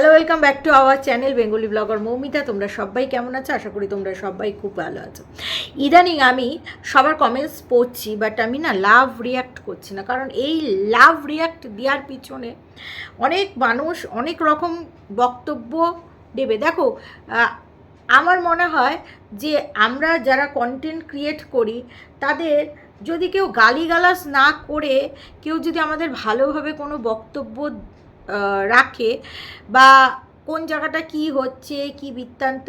Hello welcome back to our channel Bengali blogger Moumita তোমরা সবাই কেমন আছো? আশা করি তোমরা সবাই খুব ভালো আছো। ইদানিং আমি সবার কমেন্টস পড়ছি বাট আমি না লাভ রিয়াক্ট করছি না, কারণ এই লাভ রিয়াক্ট দেওয়ার পিছনে অনেক মানুষ অনেক রকম বক্তব্য দেবে। দেখো আমার মনে হয় যে আমরা যারা কন্টেন্ট ক্রিয়েট করি, তাদের যদি কেউ গালিগালাজ না করে, কেউ যদি আমাদের ভালোভাবে কোনো বক্তব্য রাখে বা কোন জায়গাটা কি হচ্ছে কি বৃত্তান্ত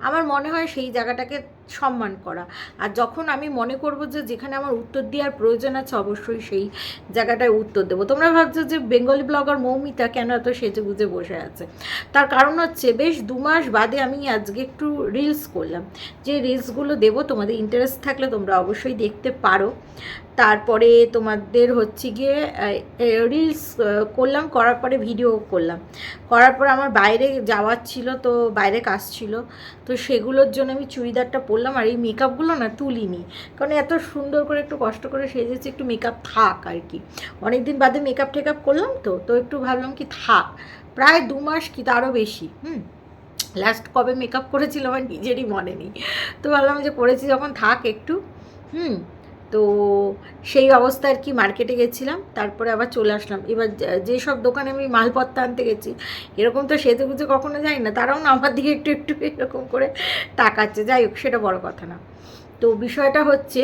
আমার মনে হয় সেই জায়গাটাকে সম্মান করা। আর যখন আমি মনে করব যে যেখানে আমার উত্তর দেওয়ার প্রয়োজন আছে, অবশ্যই সেই জায়গাটায় উত্তর দেবো। তোমরা ভাবছ যে বেঙ্গলি ব্লগার মৌমিতা কেন এত সেজে গুজে বসে আছে? তার কারণ হচ্ছে বেশ দু মাস বাদে আমি আজকে একটু রিলস করলাম। যে রিলসগুলো দেবো, তোমাদের ইন্টারেস্ট থাকলে তোমরা অবশ্যই দেখতে পারো। তারপরে তোমাদের হচ্ছে গিয়ে রিলস করলাম, করার পরে ভিডিও করলাম। করার পর আমার বাইরে যাওয়ার ছিল তো, বাইরে কাজ ছিল। তো সেগুলোর জন্য আমি চুড়িদারটা পরলাম আর এই মেকআপগুলো না তুলিনি। কারণ এত সুন্দর করে একটু কষ্ট করে সেজেছি, একটু মেকআপ থাক আর কি অনেক দিন বাদে মেকআপ টেকআপ করলাম তো তো একটু ভাবলাম কি থাক। প্রায় দু মাস কি তারও বেশি, হুম? লাস্ট কবে মেকআপ করেছিলাম আমার নিজেরই মনে নেই। তো ভাবলাম যে করেছি যখন থাক একটু, হুম? তো সেই অবস্থায় আর কি মার্কেটে গেছিলাম, তারপরে আবার চলে আসলাম। এবার যেসব দোকানে আমি মালপত্র আনতে গেছি, এরকম তো সেজে গুজে কখনো যাই না, তারাও না আমার দিকে একটু একটু এরকম করে তাকাচ্ছে। যাই হোক, সেটা বড় কথা না। তো বিষয়টা হচ্ছে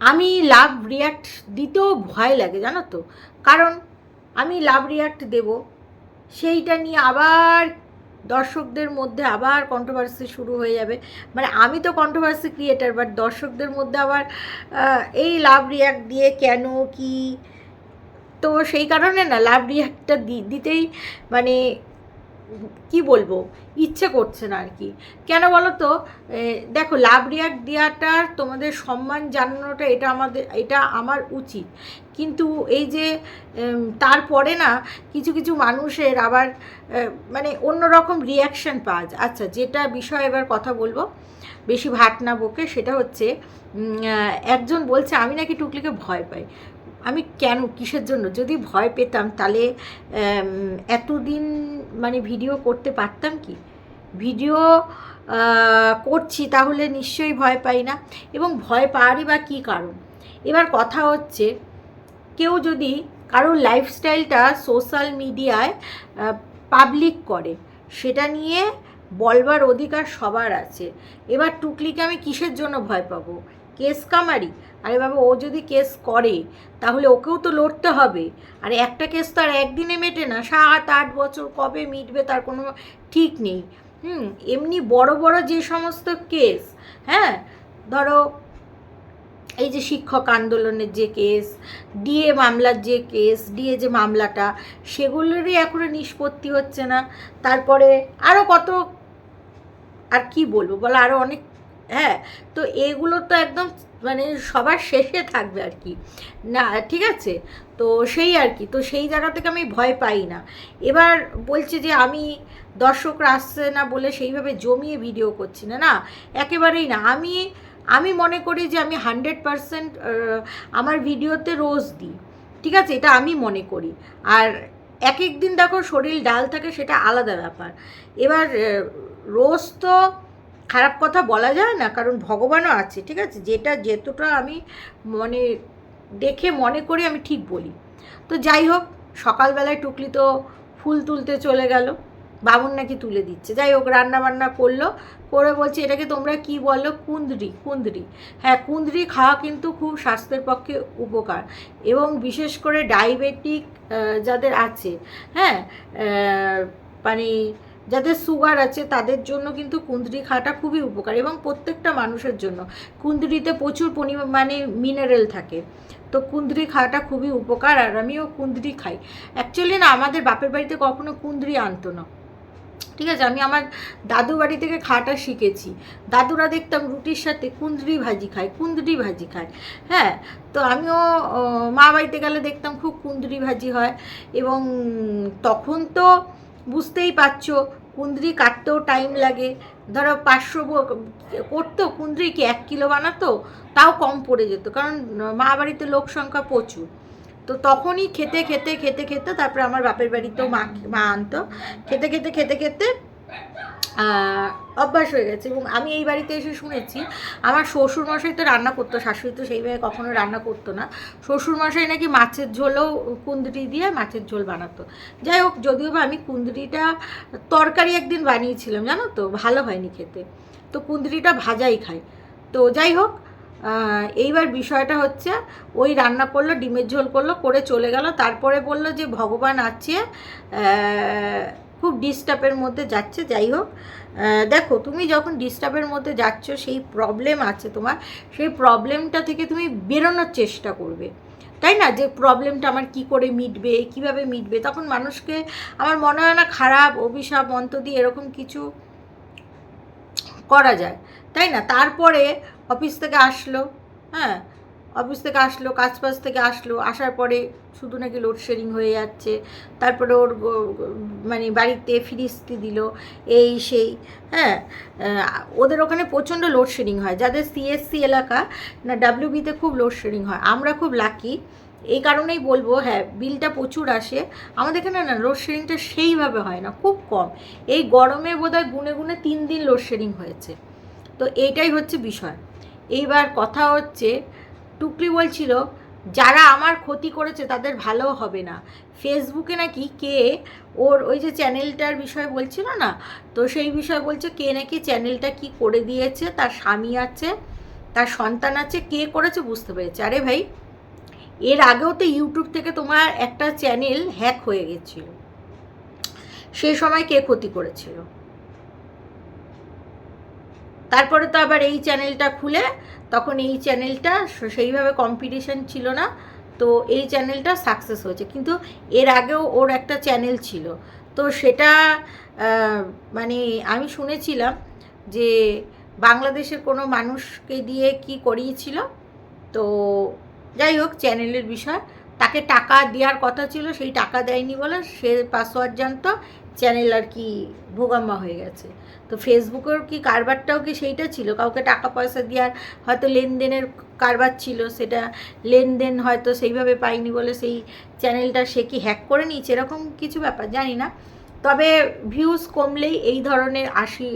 আমি লাভ রিয়াক্ট দিতেও ভয় লাগে, জানো তো? কারণ আমি লাভ রিয়াক্ট দেব, সেইটা নিয়ে আবার দর্শকদের মধ্যে আবার কন্ট্রোভার্সি শুরু হয়ে যাবে। মানে আমি তো কন্ট্রোভার্সি ক্রিয়েটার বাট দর্শকদের মধ্যে আবার এই লাভ রিয়াক্ট দিয়ে কেন, কি? তো সেই কারণে না লাভ রিয়াক্টটা দিতেই মানে কি বলব? ইচ্ছে করছে না আর কি। কেন বলো তো দেখো, লাভ রিয়াক্ট দেওয়াটার তোমাদের সম্মান জানানোটা এটা আমাদের, এটা আমার উচিত। কিন্তু এই যে তারপরে না, কিছু কিছু মানুষের আবার মানে অন্যরকম রিয়াকশান পাওয়া যায়। আচ্ছা যেটা বিষয় এবার কথা বলব, বেশি ভাট না বকে, সেটা হচ্ছে একজন বলছে, আমি নাকি টুকলিকে ভয় পাই। আমি কেন, কিসের জন্য? যদি ভয় পেতাম তাহলে এতদিন মানে ভিডিও করতে পারতাম কি? ভিডিও করছি তাহলে নিশ্চয়ই ভয় পাই না। এবং ভয় পাওয়ারই বা কী কারণ? এবার কথা হচ্ছে, কেউ যদি কারোর লাইফস্টাইলটা সোশ্যাল মিডিয়ায় পাবলিক করে, সেটা নিয়ে বলবার অধিকার সবার আছে। এবার টুকলিকে আমি কিসের জন্য ভয় পাবো? কেস কামারি? আরে বাবা, ও যদি কেস করে, তাহলে ওকেও তো লড়তে হবে। আর একটা কেস তো আর একদিনে মেটে না, সাত আট বছর কবে মিটবে তার কোনো ঠিক নেই। হুম, এমনি বড় বড় যে সমস্ত কেস হ্যাঁ? ধরো, এই যে শিক্ষক আন্দোলনের যে কেস, ডিএ মামলার যে কেস, ডিএ যে মামলাটা, সেগুলোরই এখনও নিষ্পত্তি হচ্ছে না। তারপরে আরও কত, আর কি বলব? বলো আরও অনেক হ্যাঁ তো এগুলো তো একদম মানে সবার শেষে থাকবে আর কি। না, ঠিক আছে? তো সেই আর কি, তো সেই জায়গা থেকে আমি ভয় পাই না। এবার বলছে যে আমি দর্শকরা আসছে না বলে সেইভাবে জমিয়ে ভিডিও করছি না না? একেবারেই না। আমি আমি মনে করি যে আমি হান্ড্রেড পারসেন্ট আমার ভিডিওতে রোজ দিই। ঠিক আছে? এটা আমি মনে করি। আর এক এক দিন দেখো শরীর ডাল থাকে সেটা আলাদা ব্যাপার। এবার রোজ তো খারাপ কথা বলা যায় না, কারণ ভগবানও আছে, ঠিক আছে? যেটা যেতটা আমি মনে, দেখে মনে করি আমি ঠিক বলি। তো যাই হোক, সকালবেলায় টুকলি তো ফুল তুলতে চলে গেল, বামুন নাকি তুলে দিচ্ছে। যাই হোক রান্না বান্না করল, করে বলছে, এটাকে তোমরা কি বলো? কুন্দ্রি কুন্দ্রি হ্যাঁ কুন্দ্রি খাওয়া কিন্তু খুব স্বাস্থ্যের পক্ষে উপকার এবং বিশেষ করে ডায়াবেটিক যাদের আছে হ্যাঁ মানে যাদের সুগার আছে, তাদের জন্য কিন্তু কুঁদরি খাওয়াটা খুবই উপকার এবং প্রত্যেকটা মানুষের জন্য। কুঁদরিতে প্রচুর পরিমাণে মিনারেল থাকে। তো কুন্দ্রি খাওয়াটা খুবই উপকার আর আমিও কুঁদরি খাই। অ্যাকচুয়ালি না, আমাদের বাপের বাড়িতে কখনো কুন্দ্রি আনতো না। ঠিক আছে, আমি আমার দাদু বাড়ি থেকে খাওয়াটা শিখেছি। দাদুরা দেখতাম রুটির সাথে কুন্দ্রি ভাজি খায় কুন্দ্রি ভাজি খায়। হ্যাঁ তো আমিও মা বাড়িতে গেলে দেখতাম খুব কুঁদরি ভাজি হয়। এবং তখন তো বুঝতেই পারছ কুন্দ্রি কাটতেও টাইম লাগে। ধরো পাঁচশো করতো কুন্দ্রি কি এক কিলো বানাতো? তাও কম পড়ে যেত, কারণ মা বাড়িতে লোক সংখ্যা প্রচুর। তো তখনই খেতে খেতে খেতে খেতে, তারপরে আমার বাপের বাড়িতেও মা মা আনতো। খেতে খেতে খেতে খেতে অভ্যাস হয়ে গেছে এবং আমি এই বাড়িতে এসে শুনেছি, আমার শ্বশুর মশাই তো রান্না করতো, শাশুড়ি তো সেইভাবে কখনো রান্না করতো না। শ্বশুর মশাই নাকি মাছের ঝোলও কুন্দরি দিয়ে মাছের ঝোল বানাতো। যাই হোক, যদিও বা আমি কুন্দরিটা তরকারি একদিন বানিয়েছিলাম, জানো তো, ভালো হয়নি খেতে। তো কুন্দরিটা ভাজাই খাই। তো যাই হোক এইবার বিষয়টা হচ্ছে, ওই রান্না করল, ডিমের ঝোল করল, করে চলে গেল, তারপরে বলল যে ভগবান আছে খুব ডিস্টার্বের মধ্যে যাচ্ছে, যাই হোক। দেখো, তুমি যখন ডিস্টার্বের মধ্যে যাচ্ছ, সেই প্রবলেম আছে তোমার। সেই প্রবলেমটা থেকে তুমি বেরোনোর চেষ্টা করবে। তাই না? যে প্রবলেমটা আমার কি করে মিটবে, কীভাবে মিটবে? তখন মানুষকে আমার মনে হয় না খারাপ, অভিশাপ অন্ত দিয়ে এরকম কিছু করা যায়। তাই না? তারপরে অফিস থেকে আসলো হ্যাঁ? অফিস থেকে আসলো, কাজ ফাজ থেকে আসলো, আসার পরে শুধু নাকি লোডশেডিং হয়ে যাচ্ছে। তারপরে ওর মানে বাড়িতে ফিরিস্তি দিল, এই সেই হ্যাঁ? ওদের ওখানে প্রচণ্ড লোডশেডিং হয়। যাদের সিএসসি এলাকা, না ডাব্লিউবিতে খুব লোডশেডিং হয়। আমরা খুব লাকি এই কারণেই বলব হ্যাঁ বিলটা প্রচুর আসে। আমাদের এখানে না লোডশেডিংটা সেইভাবে হয় না, খুব কম। এই গরমে বোধহয় গুনে গুনে তিন দিন লোডশেডিং হয়েছে। তো এইটাই হচ্ছে বিষয়। এইবার কথা হচ্ছে টুকরি বলছিল, যারা আমার ক্ষতি করেছে তাদের ভালো হবে না। ফেসবুকে নাকি কে ওর ওই যে চ্যানেলটার বিষয় বলছিল না? তো সেই বিষয় বলছে, কে নাকি চ্যানেলটা কি করে দিয়েছে? তার স্বামী আছে, তার সন্তান আছে, কে করেছে বুঝতে পেরেছে। আরে ভাই, এর আগেও তো ইউটিউব থেকে তোমার একটা চ্যানেল হ্যাক হয়ে গেছিল। সেই সময় কে ক্ষতি করেছিল? তারপরে তো আবার এই চ্যানেলটা খুলে তখন এই চ্যানেলটা সেইভাবে কম্পিটিশন ছিল না। তো এই চ্যানেলটা সাকসেস হয়েছে। কিন্তু এর আগেও ওর একটা চ্যানেল ছিল। তো সেটা মানে আমি শুনেছিলাম যে বাংলাদেশের কোনো মানুষকে দিয়ে কি করিয়েছিল। তো যাই হোক চ্যানেলের বিষয়। তাকে টাকা দেওয়ার কথা ছিল, সেই টাকা দেয়নি বলে সে পাসওয়ার্ড জানতো চ্যানেল আর কি ভোগাম্মা হয়ে গেছে। তো ফেসবুকের কি কারবারটাও কি সেইটা ছিল? কাউকে টাকা পয়সা দেওয়ার হয়তো লেনদেনের কারবার ছিল, সেটা লেনদেন হয়তো সেইভাবে পাইনি বলে সেই চ্যানেলটা সে কি হ্যাক করে নিয়েছে? এরকম কিছু ব্যাপার, জানি না। তবে ভিউজ কমলেই এই ধরনের আসি,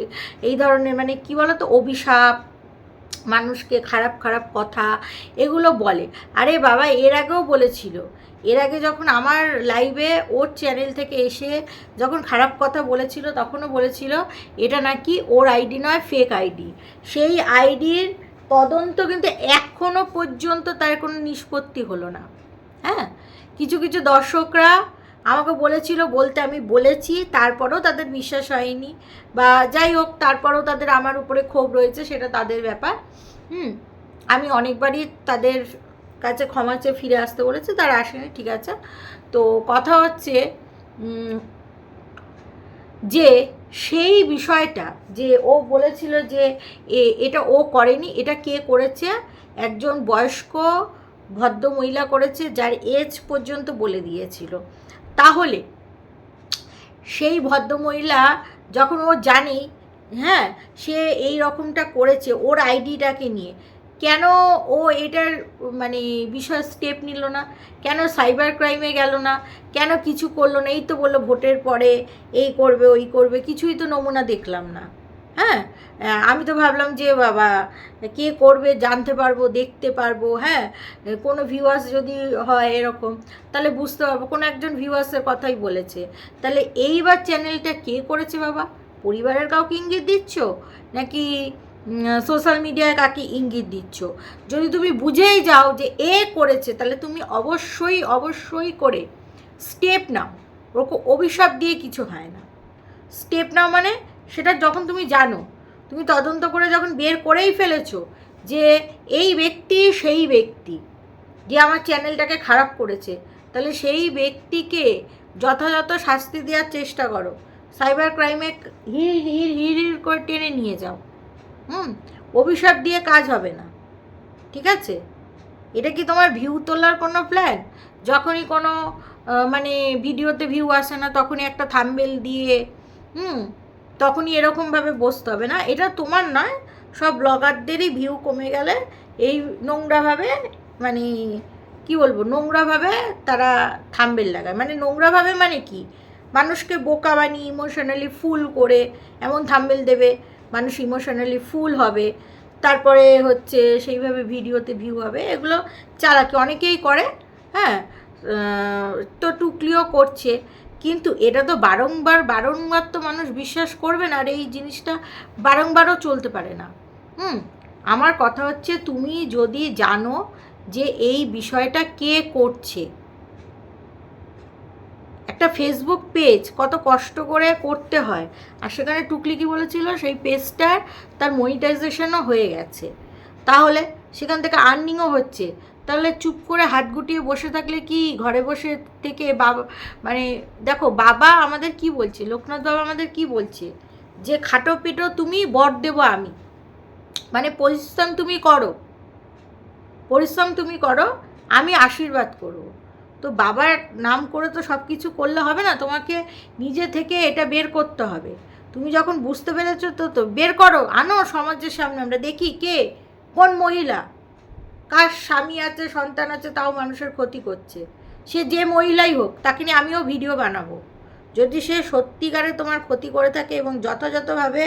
এই ধরনের মানে কি বলতো? অভিশাপ মানুষকে খারাপ খারাপ কথা এগুলো বলে। আরে বাবা, এর আগেও বলেছিল। এর আগে যখন আমার লাইভে ওর চ্যানেল থেকে এসে যখন খারাপ কথা বলেছিল, তখনও বলেছিল, এটা নাকি ওর আইডি নয় ফেক আইডি সেই আইডির তদন্ত কিন্তু এখনও পর্যন্ত তার কোনো নিষ্পত্তি হলো না। হ্যাঁ? কিছু কিছু দর্শকরা আমাকে বলেছিল বলতে আমি বলেছি, তারপরেও তাদের বিশ্বাস হয়নি। বা যাই হোক, তারপরেও তাদের আমার উপরে ক্ষোভ রয়েছে, সেটা তাদের ব্যাপার। হুম, আমি অনেকবারই তাদের কাছে ক্ষমা চেয়ে ফিরে আসতে বলেছি, তারা আসেনি, ঠিক আছে? তো কথা হচ্ছে যে সেই বিষয়টা, যে ও বলেছিল যে এটা ও করেনি, এটা কে করেছে? একজন বয়স্ক ভদ্র মহিলা করেছে, যার এজ পর্যন্ত বলে দিয়েছিল। তাহলে সেই ভদ্রমহিলা যখন ও জানে হ্যাঁ সে এই রকমটা করেছে ওর আইডিটাকে নিয়ে, কেন ও এটার মানে বিষয় স্টেপ নিল না? কেন সাইবার ক্রাইমে গেল না? কেন কিছু করল না? এই তো বলল ভোটের পরে এই করবে, ওই করবে, কিছুই তো নমুনা দেখলাম না। হ্যাঁ? আমি তো ভাবলাম যে, বাবা, কে করবে জানতে পারব, দেখতে পারব হ্যাঁ? কোনো ভিউয়ার্স যদি হয় এরকম, তাহলে বুঝতে পারব। কোনো একজন ভিউয়ার্সের কথাই বলেছে। তাহলে এইবার চ্যানেলটা কে করেছে, বাবা? পরিবারের কাউকে ইঙ্গিত দিচ্ছ? নাকি সোশ্যাল মিডিয়ায় কাকে ইঙ্গিত দিচ্ছ? যদি তুমি বুঝেই যাও যে এ করেছে, তাহলে তুমি অবশ্যই অবশ্যই করে স্টেপ নাও। ওরকম অভিশাপ দিয়ে কিছু হয় না। স্টেপ নাও মানে সেটা যখন তুমি জানো, তুমি তদন্ত করে যখন বের করেই ফেলেছো যে এই ব্যক্তি সেই ব্যক্তি, যে আমার চ্যানেলটাকে খারাপ করেছে, তাহলে সেই ব্যক্তিকে যথাযথ শাস্তি দেওয়ার চেষ্টা করো। সাইবার ক্রাইমে হির হির হির হির করে টেনে নিয়ে যাও। হুম? অভিশাপ দিয়ে কাজ হবে না। ঠিক আছে? এটা কি তোমার ভিউ তোলার কোনো প্ল্যান যখনই কোনো মানে ভিডিওতে ভিউ আসে না, তখনই একটা থাম্বেল দিয়ে, হুম? তখনই এরকমভাবে বসতে হবে না। এটা তোমার নয়, সব ব্লগারদেরই ভিউ কমে গেলে এই নোংরাভাবে মানে কি বলব, নোংরাভাবে তারা থাম্বেল লাগায়। মানে নোংরাভাবে মানে কি? মানুষকে বোকা বানিয়ে ইমোশনালি ফুল করে এমন থাম্বেল দেবে, মানুষ ইমোশনালি ফুল হবে, তারপরে হচ্ছে সেইভাবে ভিডিওতে ভিউ হবে। এগুলো চালাকি, অনেকেই করে হ্যাঁ তো টুকলিও করছে। কিন্তু এটা তো বারংবার বারংবার তো মানুষ বিশ্বাস করবে না আর এই জিনিসটা বারংবারও চলতে পারে না। হুম, আমার কথা হচ্ছে তুমি যদি জানো যে এই বিষয়টা কে করছে। একটা ফেসবুক পেজ কত কষ্ট করে করতে হয় আর সেখানে টুকলি কি বলেছিল? সেই পেজটার তার মনিটাইজেশনও হয়ে গেছে। তাহলে সেখান থেকে আর্নিংও হচ্ছে। তাহলে চুপ করে হাত গুটিয়ে বসে থাকলে কি ঘরে বসে থেকে বাবা মানে দেখো, বাবা আমাদের কি বলছে? লোকনাথ বাবা আমাদের কি বলছে? যে খাটো পিটো তুমি, বর দেবো আমি। মানে পরিশ্রম তুমি করো। পরিশ্রম তুমি করো, আমি আশীর্বাদ করব। তো বাবার নাম করে তো সব কিছু করলে হবে না, তোমাকে নিজে থেকে এটা বের করতে হবে। তুমি যখন বুঝতে পেরেছ তো তো বের করো, আনো সমাজের সামনে। আমরা দেখি কে? কোন মহিলা? কার স্বামী আছে, সন্তান আছে, তাও মানুষের ক্ষতি করছে। সে যে মহিলাই হোক, তাকে নিয়ে আমিও ভিডিও বানাবো। যদি সে সত্যিকারে তোমার ক্ষতি করে থাকে এবং যথাযথভাবে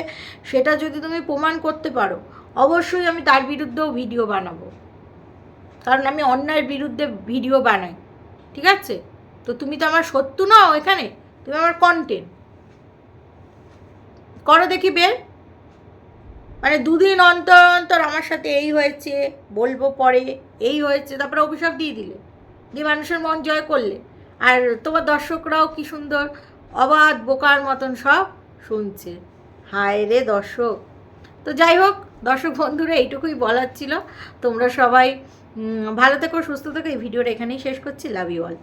সেটা যদি তুমি প্রমাণ করতে পারো, অবশ্যই আমি তার বিরুদ্ধেও ভিডিও বানাবো। কারণ আমি অন্যায়ের বিরুদ্ধে ভিডিও বানাই। ঠিক আছে? তো তুমি তো আমার শত্রু নাও এখানে, তুমি আমার কন্টেন্ট করো দেখি বের মানে দুদিন অন্তর অন্তর আমার সাথে এই হয়েছে, বলব পরে, এই হয়েছে, তারপরে অভিশাপ দিয়ে দিলে, দিয়ে মানুষের মন জয় করলে। আর তোমার দর্শকরাও কি সুন্দর, অবাধ বোকার মতন সব শুনছে। হায় রে দর্শক। তো যাই হোক, দর্শক বন্ধুরা, এইটুকুই বলার ছিল। তোমরা সবাই ভালো থেকো, সুস্থ থেকো, এই ভিডিওটা এখানেই শেষ করছি। Love you all